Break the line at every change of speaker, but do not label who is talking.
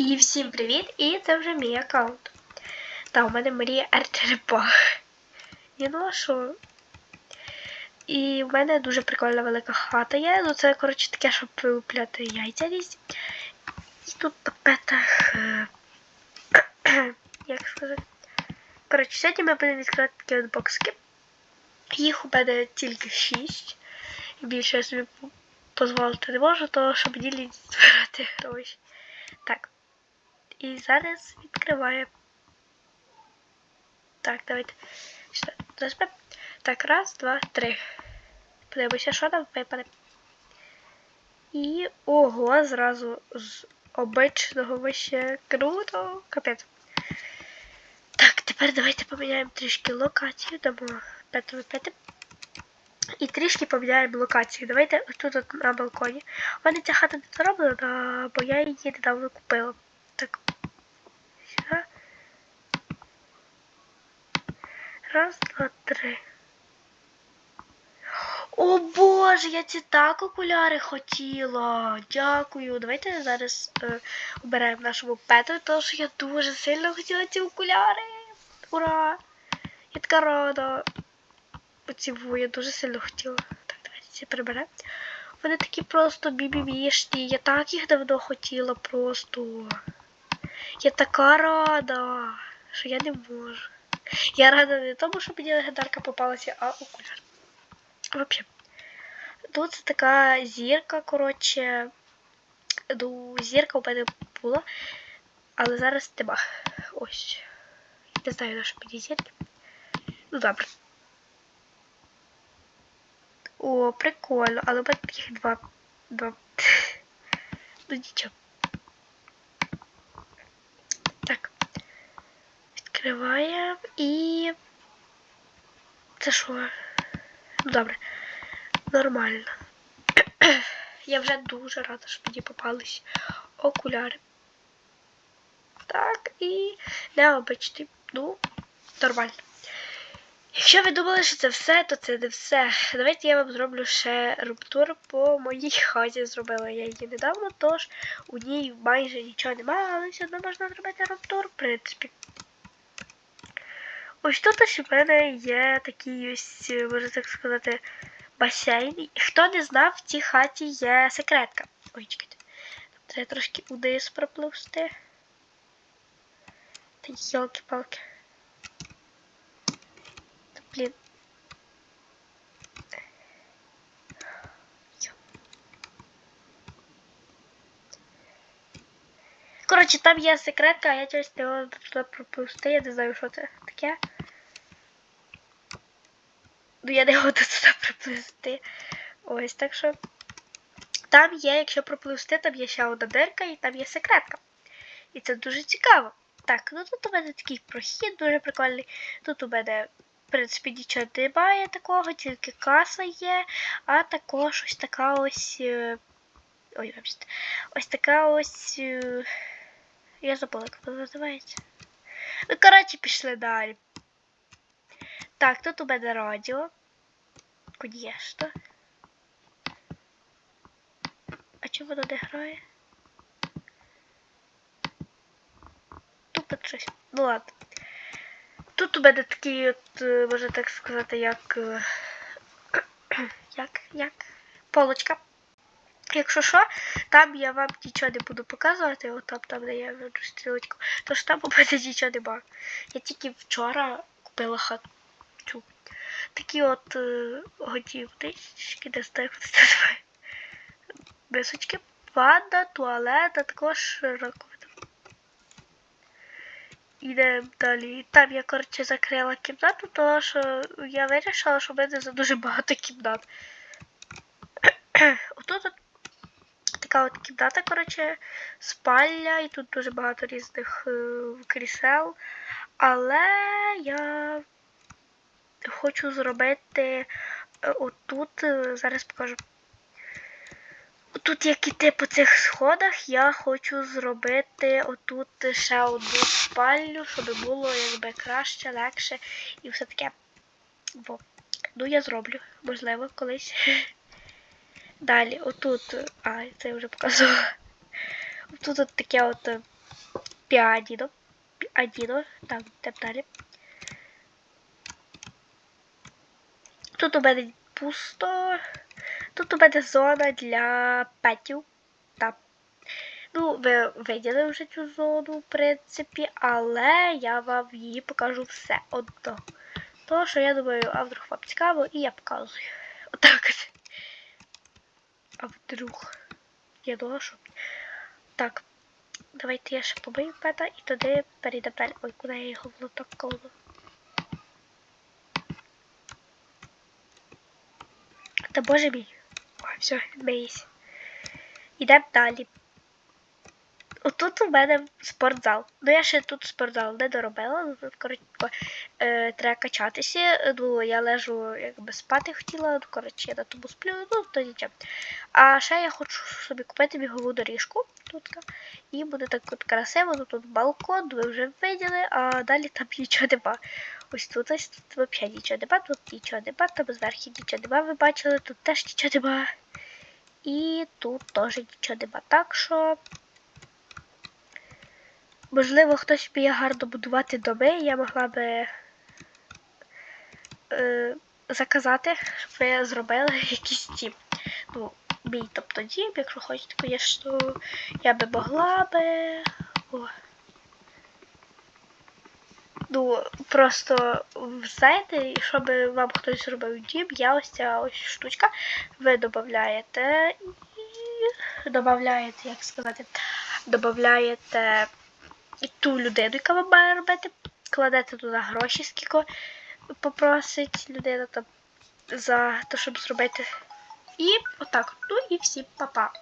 І всім привіт! І це вже мій аккаунт. Та у мене Марія Артерепа. І ну а що? І в мене дуже прикольна велика хата є. Ну це, коротше, таке, щоб вилупляти яйця різні. І тут тапетах. е, Як сказати? Коротше, сьогодні ми будемо відкривати такі от бокски. Їх у мене тільки 6. І більше я собі дозволити не можу, тому що мені лінь збирати гроші. І зараз відкриваємо. Так, давайте. Так, раз, два, три. Подивимося, що там випаде. І ого, зразу з обичного вище круто. Капець. Так, тепер давайте поміняємо трішки локацію. Дамо 5 5 І трішки поміняємо локацію. Давайте тут от на балконі. У мене ця хата не зроблена, бо я її недавно купила. Так. Сюди. Раз, два, три. О боже, я ці так окуляри хотіла. Дякую. Давайте зараз е, оберемо нашому пету, тому що я дуже сильно хотіла ці окуляри. Ура! Я така рада. Оці я дуже сильно хотіла. Так, давайте ці приберемо. Вони такі просто бібібішні. Я так їх давно хотіла просто. Я така рада, що я не можу. Я рада не тому, що мені легендарка попалася, а окуляр. Взагалі. Тут така зірка, коротше. Ну, зірка у мене була, але зараз нема. Ось. Не знаю, на що мені зірки. Ну добре. О, прикольно, але у мене таких два. два. Ну нічого. Відкриваємо і. Це що? Добре. Нормально. Я вже дуже рада, що мені попались окуляри. Так, і необичний. Ну, нормально. Якщо ви думали, що це все, то це не все. Давайте я вам зроблю ще румтур по моїй хаті. Зробила я її недавно, тож у ній майже нічого немає, але все одно можна зробити румтур, в принципі. Ось тут ось у мене є такий ось, можна так сказати, басейн. Хто не знав, в цій хаті є секретка. Ой, чекайте. Треба трошки униз пропливсти. Та йолки-палки. Блін. Коротше, там є секретка, а я щось не можу туди пропусти, я не знаю, що це таке. Ну я не можу туди проплисти. Ось, так що. Там є, якщо пропливсти, там є ще одна дирка і там є секретка. І це дуже цікаво. Так, ну тут у мене такий прохід дуже прикольний. Тут у мене, в принципі, нічого немає такого, тільки каса є, а також ось така ось. е, Ой, вибачте. Ось така ось. Я забула, як вона називається. Ну, коротше, пішли далі. Так, тут у мене радіо. Конечно. А чому воно не грає? Тупо щось. Ну ладно. Тут у мене такий от, е, можна так сказати, як. е, Як, як? Полочка. Якщо що, там я вам нічого не буду показувати, от там, там де я веду стрілочку, тож там у мене нічого нема. Я тільки вчора купила хату. Такі от е, годівнички, не знаю, як це називає. Мисочки, ванна, туалет, а також раковина. Ідемо далі. Там я, коротше, закрила кімнату, тому що я вирішила, що в мене за дуже багато кімнат. Отут от така от кімната, коротше, спальня, і тут дуже багато різних е, крісел. Але я хочу зробити е, отут, е, зараз покажу. Тут, як іти по цих сходах, я хочу зробити отут ще одну спальню, щоб було якби краще, легше і все таке. Бо, ну я зроблю, можливо, колись. Далі, отут, а, це я вже показувала. Тут от таке от е, піаніно. Піаніно. Так, йдемо далі. Тут у мене пусто. Тут у мене зона для петів. Так. Ну, ви виділи вже цю зону, в принципі, але я вам її покажу все одно. То, що я думаю, а вдруг вам цікаво, і я показую. Отак. от. А вдруг. Я думала. Так. Давайте я ще побию пета і туди перейдемо далі. Ой, куди я його в лоток? Та боже мій. Ой, все, бейся. Йдемо далі. Отут у мене спортзал. Ну я ще тут спортзал не доробила. Ну коротко е, треба качатися. Ну я лежу якби спати хотіла. Ну, коротше, я на тому сплю, ну то нічого. А ще я хочу собі купити бігову доріжку. Тут. І буде так от красиво. Ну, тут балкон, ви вже виділи, а далі там нічого нема. Ось тут ось тут взагалі нічого нема, тут нічого нема, там зверху нічого нема, ви бачили, тут теж нічого нема. І тут теж нічого нема. Так що. Можливо, хтось вміє гарно будувати доми, я могла би е, заказати, щоб ви зробили якісь ті. Ну, мій тобто дім, якщо хочете, звісно, я би могла би. О. Ну, просто знаєте, щоб вам хтось зробив дім, є ось ця ось штучка. Ви додаєте і додаєте, як сказати, додаєте ту людину, яка вам має робити, кладете туди гроші, скільки попросить людина там за те, щоб зробити. І отак. Ну і всі, па-па.